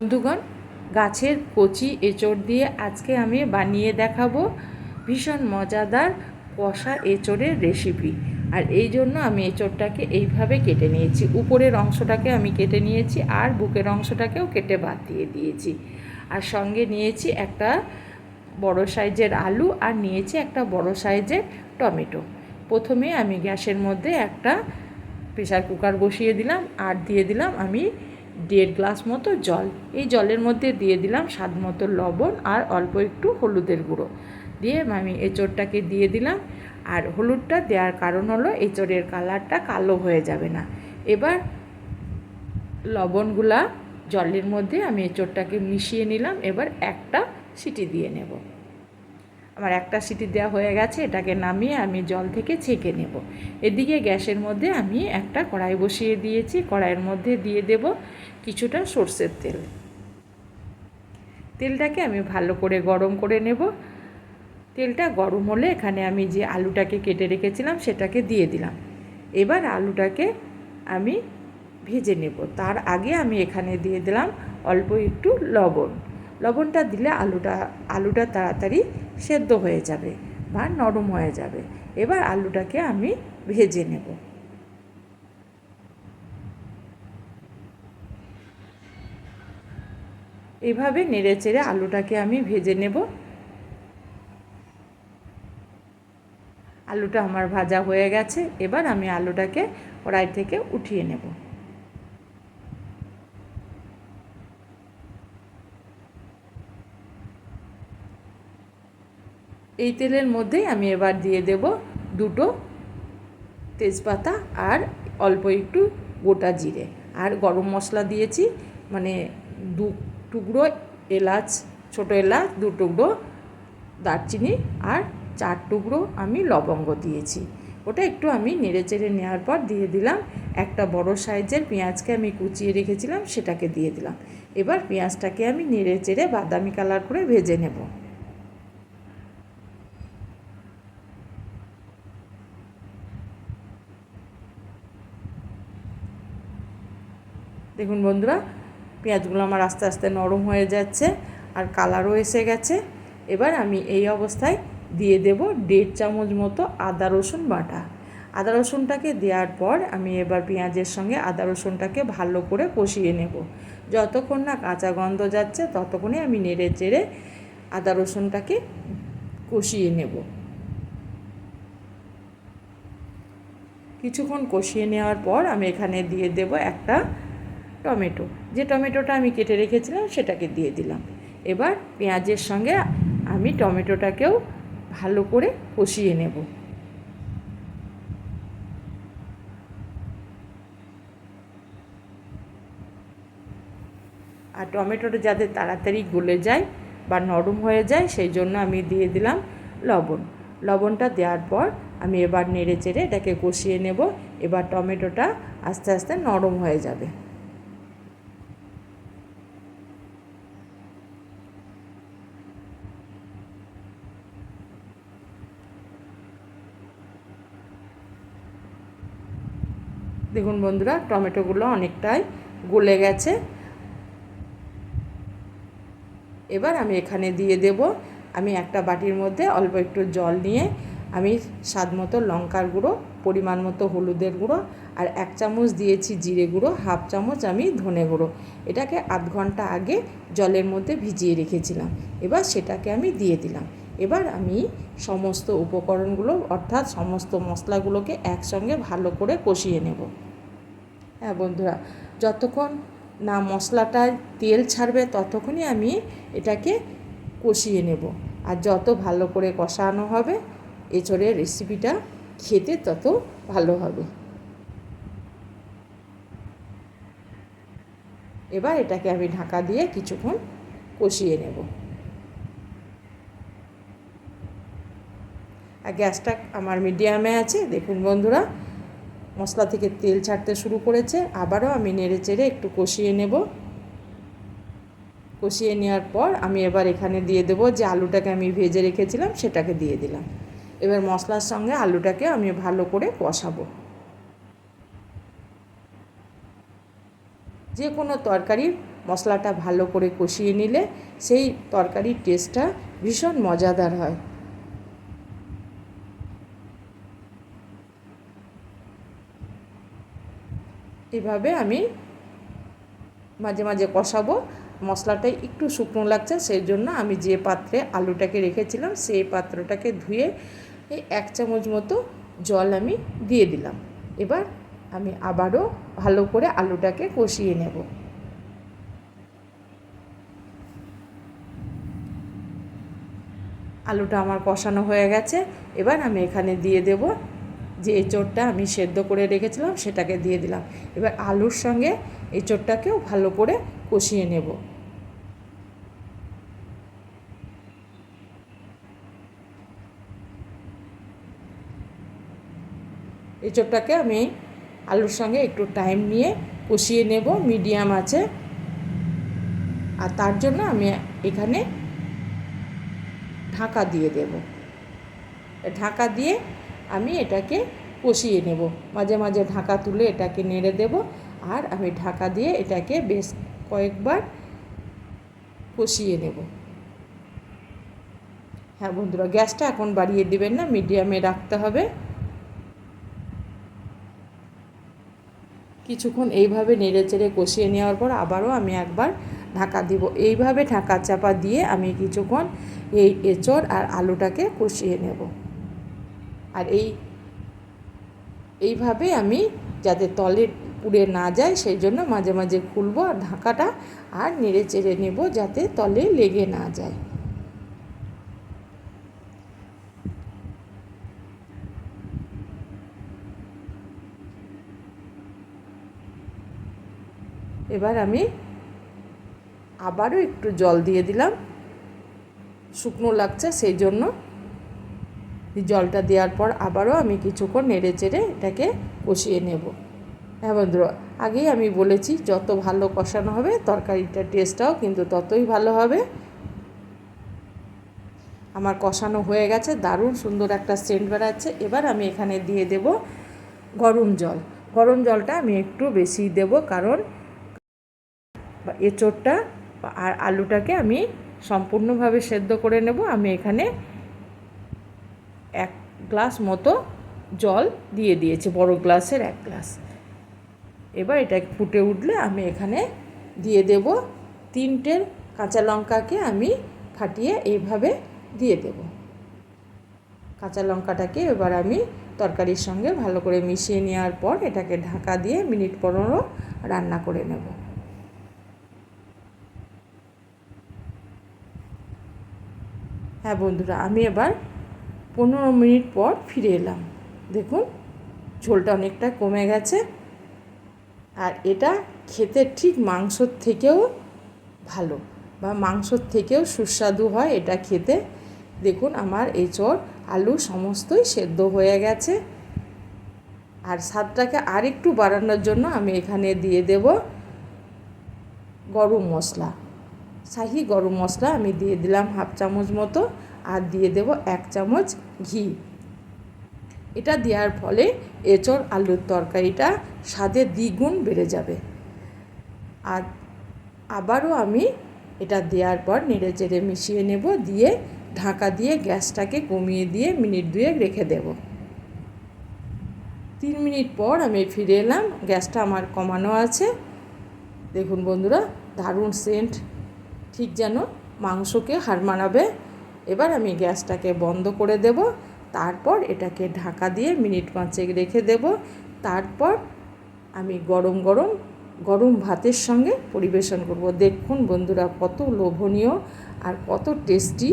বন্ধুগণ, গাছের কচি এঁচড় দিয়ে আজকে আমি বানিয়ে দেখাবো ভীষণ মজাদার কষা এঁচড়ের রেসিপি আর এই জন্য আমি এঁচড়টাকে এইভাবে কেটে নিয়েছি। উপরের অংশটাকে আমি কেটে নিয়েছি আর বুকের অংশটাকেও কেটে বাদ দিয়ে দিয়েছি। আর সঙ্গে নিয়েছি একটা বড় সাইজের আলু আর নিয়েছি একটা বড় সাইজের টমেটো। প্রথমে আমি গ্যাসের মধ্যে একটা প্রেসার কুকার বসিয়ে দিলাম আর দিয়ে দিলাম আমি দেড় গ্লাস মতো জল। এই জলের মধ্যে দিয়ে দিলাম স্বাদ মতো লবণ আর অল্প একটু হলুদের গুঁড়ো। দিয়ে আমি এঁচড়টাকে দিয়ে দিলাম। আর হলুদটা দেওয়ার কারণ হলো এঁচড়ের কালারটা কালো হয়ে যাবে না। এবার লবণগুলা জলের মধ্যে আমি এঁচড়টাকে মিশিয়ে নিলাম। এবার একটা সিটি দিয়ে নেব। আমার একটা সিটি দেওয়া হয়ে গেছে, এটাকে নামিয়ে আমি জল থেকে ছেঁকে নেব। এদিকে গ্যাসের মধ্যে আমি একটা কড়াই বসিয়ে দিয়েছি, কড়াইয়ের মধ্যে দিয়ে দেব কিছুটা সর্ষের তেল। তেলটাকে আমি ভালো করে গরম করে নেব। তেলটা গরম হলে এখানে আমি যে আলুটাকে কেটে রেখেছিলাম, সেটাকে দিয়ে দিলাম। এবার আলুটাকে আমি ভেজে নেব। তার আগে আমি এখানে দিয়ে দিলাম অল্প একটু লবণ। লবণটা দিলে আলুটা আলুটা তাড়াতাড়ি সেদ্ধ হয়ে যাবে বা নরম হয়ে যাবে। এবার আলুটাকে আমি ভেজে নেব। এভাবে নেড়ে চেড়ে আলুটাকে আমি ভেজে নেব। আলুটা আমার ভাজা হয়ে গেছে। এবার আমি আলুটাকে কড়াই থেকে উঠিয়ে নেব। এই তেলের মধ্যেই আমি এবার দিয়ে দেব দুটো তেজপাতা আর অল্প একটু গোটা জিরে। আর গরম মশলা দিয়েছি মানে দু টুকরো এলাচ, ছোটো এলাচ, দু টুকরো দারচিনি আর চার টুকরো আমি লবঙ্গ দিয়েছি। ওটা একটু আমি নেড়ে চেড়ে নেওয়ার পর দিয়ে দিলাম, একটা বড় সাইজের পেঁয়াজকে আমি কুচিয়ে রেখেছিলাম, সেটাকে দিয়ে দিলাম। এবার পেঁয়াজটাকে আমি নেড়ে চেড়ে বাদামি কালার করে ভেজে নেব। দেখুন বন্ধুরা, পেঁয়াজগুলো আমার আস্তে আস্তে নরম হয়ে যাচ্ছে আর কালারও এসে গেছে। এবার আমি এই অবস্থায় দিয়ে দেব দেড় চামচ মতো আদা রসুন বাটা। আদা রসুনটাকে দেওয়ার পর আমি এবার পেঁয়াজের সঙ্গে আদা রসুনটাকে ভালো করে কষিয়ে নেব। যতক্ষণ না কাঁচা গন্ধ যাচ্ছে, ততক্ষণে আমি নেড়ে চেড়ে আদা রসুনটাকে কষিয়ে নেব। কিছুক্ষণ কষিয়ে নেওয়ার পর আমি এখানে দিয়ে দেব একটা টমেটো। যে টমেটোটা আমি কেটে রেখেছিলাম সেটাকে দিয়ে দিলাম। এবার পেঁয়াজের সঙ্গে আমি টমেটোটাকেও ভালো করে কষিয়ে নেব। আর টমেটোটা যাতে তাড়াতাড়ি গলে যায় বা নরম হয়ে যায়, সেই জন্য আমি দিয়ে দিলাম লবণ। লবণটা দেওয়ার পর আমি এবার নেড়ে চেড়ে এটাকে কষিয়ে নেব। এবার টমেটোটা আস্তে আস্তে নরম হয়ে যাবে। দেখুন বন্ধুরা, টমেটোগুলো অনেকটাই গলে গেছে। এবার আমি এখানে দিয়ে দেব, আমি একটা বাটির মধ্যে অল্প একটু জল নিয়ে আমি স্বাদ মতো লঙ্কার গুঁড়ো, পরিমাণ মতো হলুদের গুঁড়ো আর এক চামচ দিয়েছি জিরে গুঁড়ো, হাফ চামচ আমি ধনে গুঁড়ো। এটাকে আধ ঘণ্টা আগে জলের মধ্যে ভিজিয়ে রেখেছিলাম। এবার সেটাকে আমি দিয়ে দিলাম। এবার আমি সমস্ত উপকরণগুলো অর্থাৎ সমস্ত মশলাগুলোকে একসঙ্গে ভালো করে কষিয়ে নেব। হ্যাঁ বন্ধুরা, যতক্ষণ না মশলাটায় তেল ছাড়বে ততক্ষণই আমি এটাকে কষিয়ে নেব। আর যত ভালো করে কষানো হবে, এঁচড়ের রেসিপিটা খেতে তত ভালো হবে। এবার এটাকে আমি ঢাকা দিয়ে কিছুক্ষণ কষিয়ে নেব। আর গ্যাসটা আমার মিডিয়ামে আছে, দেখুন বন্ধুরা। মশলা থেকে তেল ছাড়তে শুরু করেছে, আবারও আমি নেড়ে চেড়ে একটু কষিয়ে নেব। কষিয়ে নেওয়ার পর আমি এবার এখানে দিয়ে দেবো যে আলুটাকে আমি ভেজে রেখেছিলাম, সেটাকে দিয়ে দিলাম। এবার মশলার সঙ্গে আলুটাকে আমি ভালো করে কষাবো। যে কোনো তরকারির মশলাটা ভালো করে কষিয়ে নিলে সেই তরকারির টেস্টটা ভীষণ মজাদার হয়। এভাবে আমি মাঝে মাঝে কষাবো। মশলাটা একটু শুকনো লাগছে সেই জন্য আমি যে পাত্রে আলুটাকে রেখেছিলাম, সেই পাত্রটাকে ধুয়ে এই এক চামচ মতো জল আমি দিয়ে দিলাম। এবার আমি আবারও ভালো করে আলুটাকে কষিয়ে নেব। আলুটা আমার কষানো হয়ে গেছে। এবার আমি এখানে দিয়ে দেব যে এঁচোড়টা আমি সেদ্ধ করে রেখেছিলাম, সেটাকে দিয়ে দিলাম। এবার আলুর সঙ্গে এঁচোড়টাকেও ভালো করে কষিয়ে নেব। এঁচোড়টাকে আমি আলুর সঙ্গে একটু টাইম নিয়ে কষিয়ে নেব মিডিয়াম আছে। আর তার জন্য আমি এখানে ঢাকা দিয়ে দেব। ঢাকা দিয়ে আমি এটাকে কষিয়ে নেব। মাঝে মাঝে ঢাকা তুলে এটাকে নেড়ে দেব আর আমি ঢাকা দিয়ে এটাকে বেশ কয়েকবার কষিয়ে নেব। হ্যাঁ বন্ধুরা, গ্যাসটা এখন বাড়িয়ে দেবেন না, মিডিয়ামে রাখতে হবে। কিছুক্ষণ এইভাবে নেড়ে চেড়ে কষিয়ে নেওয়ার পর আবারও আমি একবার ঢাকা দিব। এইভাবে ঢাকা চাপা দিয়ে আমি কিছুক্ষণ এই এঁচড় আর আলুটাকে কষিয়ে নেব। আর এই, এইভাবে আমি যাতে তলে পুড়ে না যায়, সেই জন্য মাঝে মাঝে খুলবো আর ঢাকাটা আর নেড়ে চেড়ে নেব যাতে তলে লেগে না যায়। এবার আমি আবারও একটু জল দিয়ে দিলাম। শুকনো লাগছে, সেই জন্য জলটা দেওয়ার পর আবারও আমি কিছুক্ষণ নেড়ে চেড়ে এটাকে কষিয়ে নেব। হ্যাঁ বন্ধুরা, আগেই আমি বলেছি যত ভালো কষানো হবে তরকারিটার টেস্টটাও কিন্তু ততই ভালো হবে। আমার কষানো হয়ে গেছে, দারুণ সুন্দর একটা সেন্ট বেড়াচ্ছে। এবার আমি এখানে দিয়ে দেব গরম জল। গরম জলটা আমি একটু বেশি দেব কারণ এঁচোড়টা আর আলুটাকে আমি সম্পূর্ণভাবে সেদ্ধ করে নেব। আমি এখানে এক গ্লাস মতো জল দিয়ে দিয়েছি, বড় গ্লাসের এক গ্লাস। এবার এটা ফুটে উঠলে আমি এখানে দিয়ে দেব তিনটে কাঁচা লঙ্কাকে আমি ফাটিয়ে এইভাবে দিয়ে দেব। কাঁচা লঙ্কাটাকে এবার আমি তরকারির সঙ্গে ভালো করে মিশিয়ে নেওয়ার পর এটাকে ঢাকা দিয়ে মিনিট পনেরো রান্না করে নেব। হ্যাঁ বন্ধুরা, আমি এবার পনেরো মিনিট পর ফিরে এলাম। দেখুন, ঝোলটা অনেকটা কমে গেছে। আর এটা খেতে ঠিক মাংসর থেকেও ভালো বা মাংসর থেকেও সুস্বাদু হয় এটা খেতে। দেখুন, আমার এঁচড়, আলু সমস্তই সেদ্ধ হয়ে গেছে। আর স্বাদটাকে আরেকটু বাড়ানোর জন্য আমি এখানে দিয়ে দেব গরম মশলা। শাহি গরম মশলা আমি দিয়ে দিলাম হাফ চামচ মতো। আর দিয়ে দেব এক চামচ ঘি। এটা দেওয়ার ফলে এঁচড় আলুর তরকারিটা স্বাদে দ্বিগুণ বেড়ে যাবে। আর আবারও আমি এটা দেওয়ার পর নেড়ে চেড়ে মিশিয়ে নেব, দিয়ে ঢাকা দিয়ে গ্যাসটাকে কমিয়ে দিয়ে মিনিট দুয়েক রেখে দেব। তিন মিনিট পর আমি ফিরে এলাম, গ্যাসটা আমার কমানো আছে। দেখুন বন্ধুরা, দারুণ সেন্ট ঠিক যেন মাংসকে হার মানাবে। এবার আমি গ্যাসটাকে বন্ধ করে দেব, তারপর এটাকে ঢাকা দিয়ে মিনিট পাঁচেক রেখে দেব, তারপর আমি গরম গরম গরম ভাতের সঙ্গে পরিবেশন করব। দেখুন বন্ধুরা কত লোভনীয় আর কত টেস্টি।